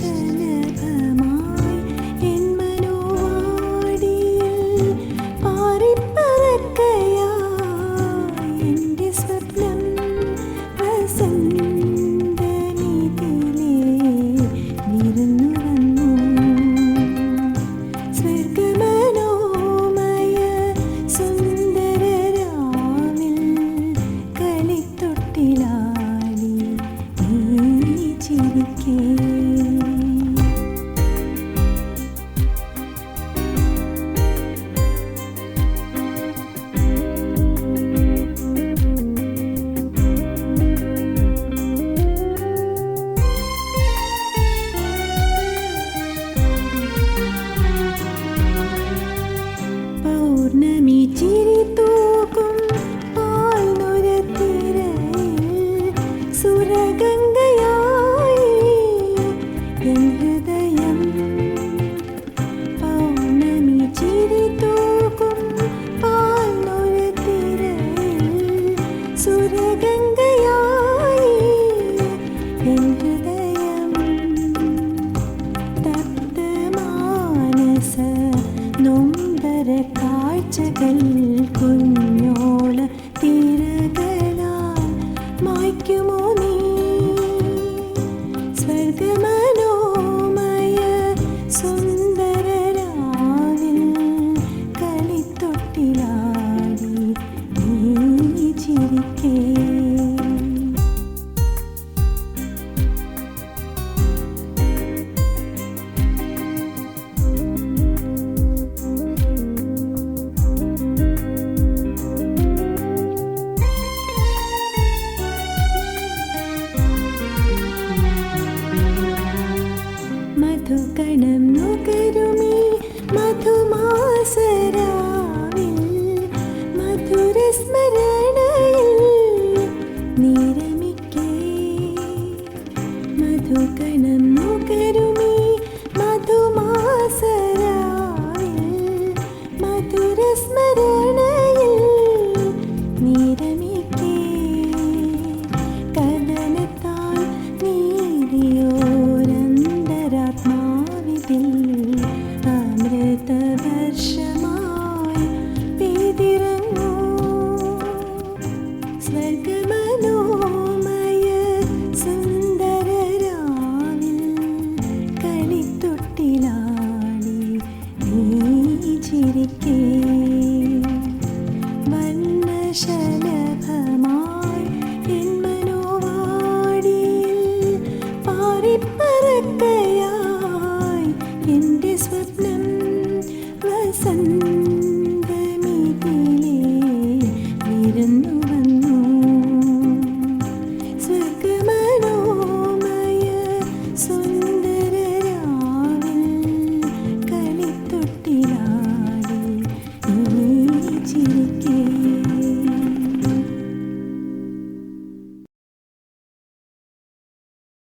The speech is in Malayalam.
passion. സുരഗംഗയായി ഹൃദയം തപ്ത മാനസ നൊമ്പര കാഴ്ചകൾ മണ്ണശല